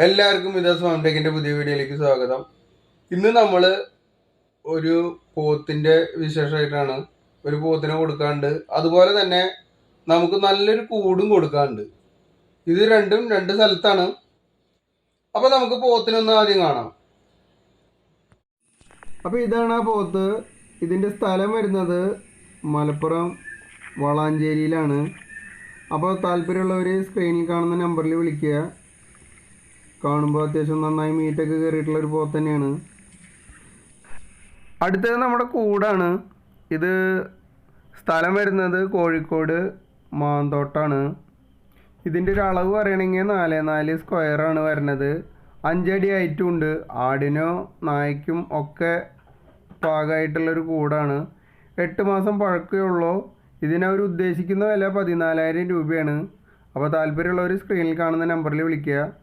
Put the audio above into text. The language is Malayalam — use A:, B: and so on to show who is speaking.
A: എല്ലാവർക്കും ഇത് സ്വാമിടെക്കിന്റെ പുതിയ വീഡിയോയിലേക്ക് സ്വാഗതം. ഇന്ന് നമ്മൾ ഒരു പോത്തിന്റെ വിശേഷമായിട്ടാണ് ഒരു പോത്തിനെ കൊടുക്കാണ്ട് അതുപോലെ തന്നെ നമുക്ക് നല്ലൊരു കൂടും കൊടുക്കാണ്ട്. ഇത് രണ്ടും രണ്ട് സ്ഥലത്താണ്. അപ്പൊ നമുക്ക് പോത്തിനൊന്ന് ആദ്യം കാണാം. അപ്പൊ ഇതാണ് ആ പോത്ത്. ഇതിന്റെ സ്ഥലം വരുന്നത് മലപ്പുറം വളാഞ്ചേരിയിലാണ്. അപ്പോൾ താല്പര്യമുള്ളവർ സ്ക്രീനിൽ കാണുന്ന നമ്പറിൽ വിളിക്കുക. കാണുമ്പോൾ അത്യാവശ്യം നന്നായി മീറ്റൊക്കെ കയറിയിട്ടുള്ള ഒരു പോത്ത് തന്നെയാണ്. അടുത്തത് നമ്മുടെ കൂടാണ്. ഇത് സ്ഥലം വരുന്നത് കോഴിക്കോട് മാന്തോട്ടാണ്. ഇതിന്റെ ഒരു അളവ് പറയണമെങ്കിൽ നാല് നാല് സ്ക്വയറാണ് വരുന്നത്. അഞ്ചടി ഹൈറ്റും ഉണ്ട്. ആടിനോ നായ്ക്കും ഒക്കെ പാകമായിട്ടുള്ളൊരു കൂടാണ്. എട്ട് മാസം പഴക്കമേ ഉള്ളൂ. ഇതിനവർ ഉദ്ദേശിക്കുന്ന വില പതിനാലായിരം രൂപയാണ്. അപ്പോൾ താല്പര്യമുള്ളവർ സ്ക്രീനിൽ കാണുന്ന നമ്പറിൽ വിളിക്കുക.